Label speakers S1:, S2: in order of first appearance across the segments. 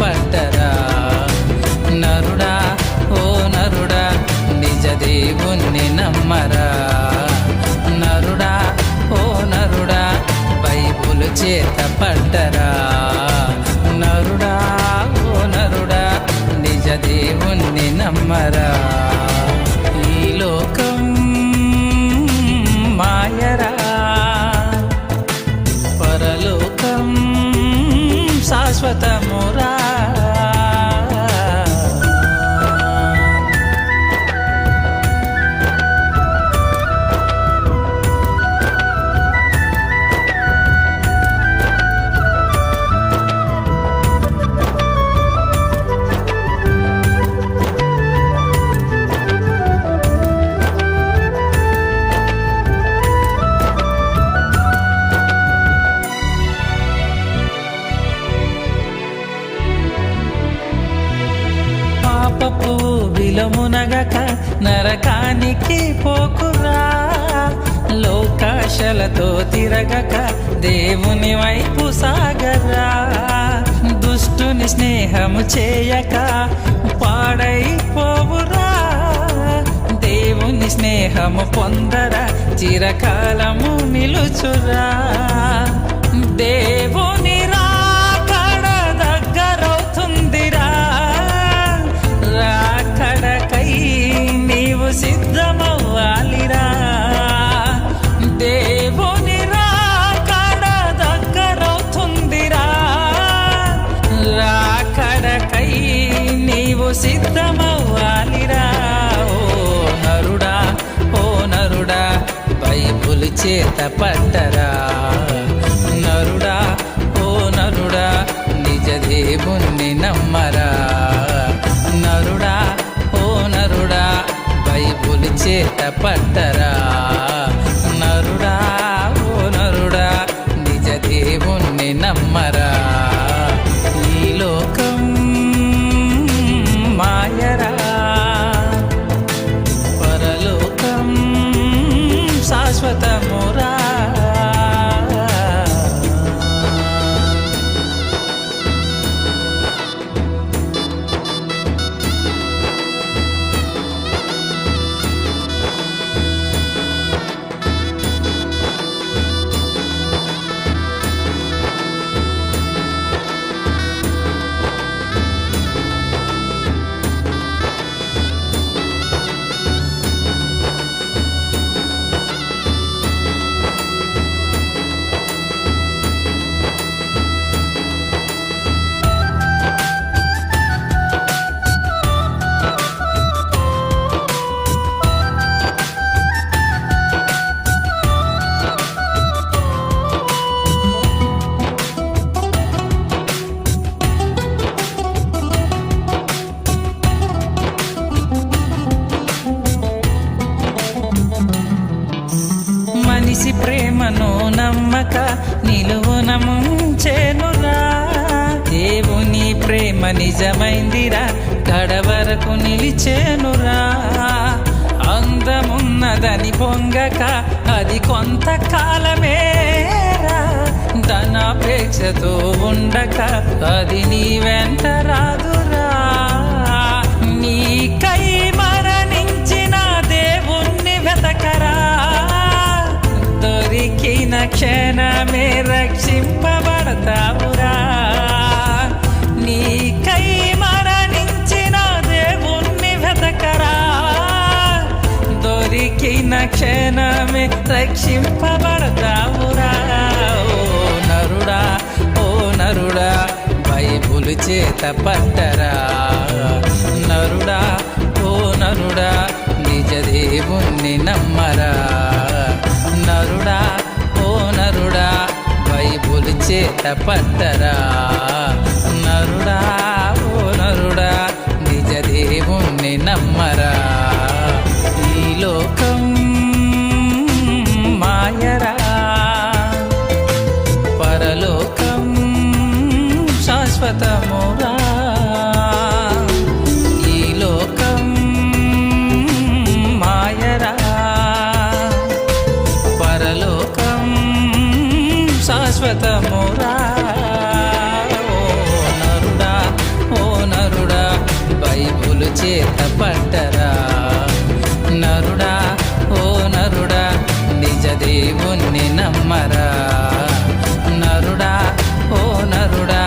S1: పట్టరా? నరుడా ఓ నరుడా నిజ దేవుణ్ణి నమ్మరా? నరుడా ఓ నరుడా బైబులు చేత పట్టరా? పాపపు విలమునగక నరకానికి పోకురా. లోకాశలతో తిరగక దేవుని వైపు సాగరా. దుష్టుని స్నేహము చేయక పాడైపోవురా. దేవుని స్నేహము పొందరా చిరకాలము నిలుచురా. దేవుని చేత పట్టరా? నరుడా ఓ నరుడా నిజ దేవుణ్ణి నమ్మరా? నరుడా ఓ నరుడా బైబుల్ చేత పట్టరా? కలిసి ప్రేమను నమ్మక నిలువునముంచేనురా దేవుని ప్రేమ నిజమైందిరా కడవరకు నిలిచేనురా. అందమున్నదని పొంగక అది కొంతకాలమేరా. ధనాపేక్షతో ఉండక అది నీ వెంట రాదురా. క్షణమే రక్షింపబడతావురా. నీకై మరణించిన దేవుణ్ణి వెతకరా. దొరికిన క్షణమే రక్షింపబడతావురా. ఓ నరుడా ఓ నరుడా బైబుల్ చేత పట్టరా. నరుడా ఓ నరుడా నిజ దేవుణ్ణి నమ్మరా. చేత పట్టరా నరుడా ఓ నరుడా నిజ దేవుణ్ణి నమ్మరా? ఈ లోకం మాయరా? పరలోకం శాశ్వతమురా? శాశ్వతం పట్టరా? నరుడా ఓ నరుడా నిజ దేవుణ్ణి నమ్మరా? నరుడా ఓ నరుడా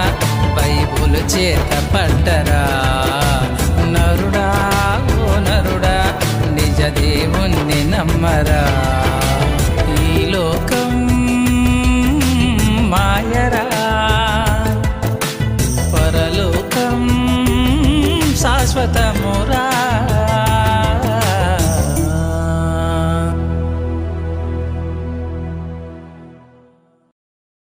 S1: బైబుల్ చేత పట్టరా?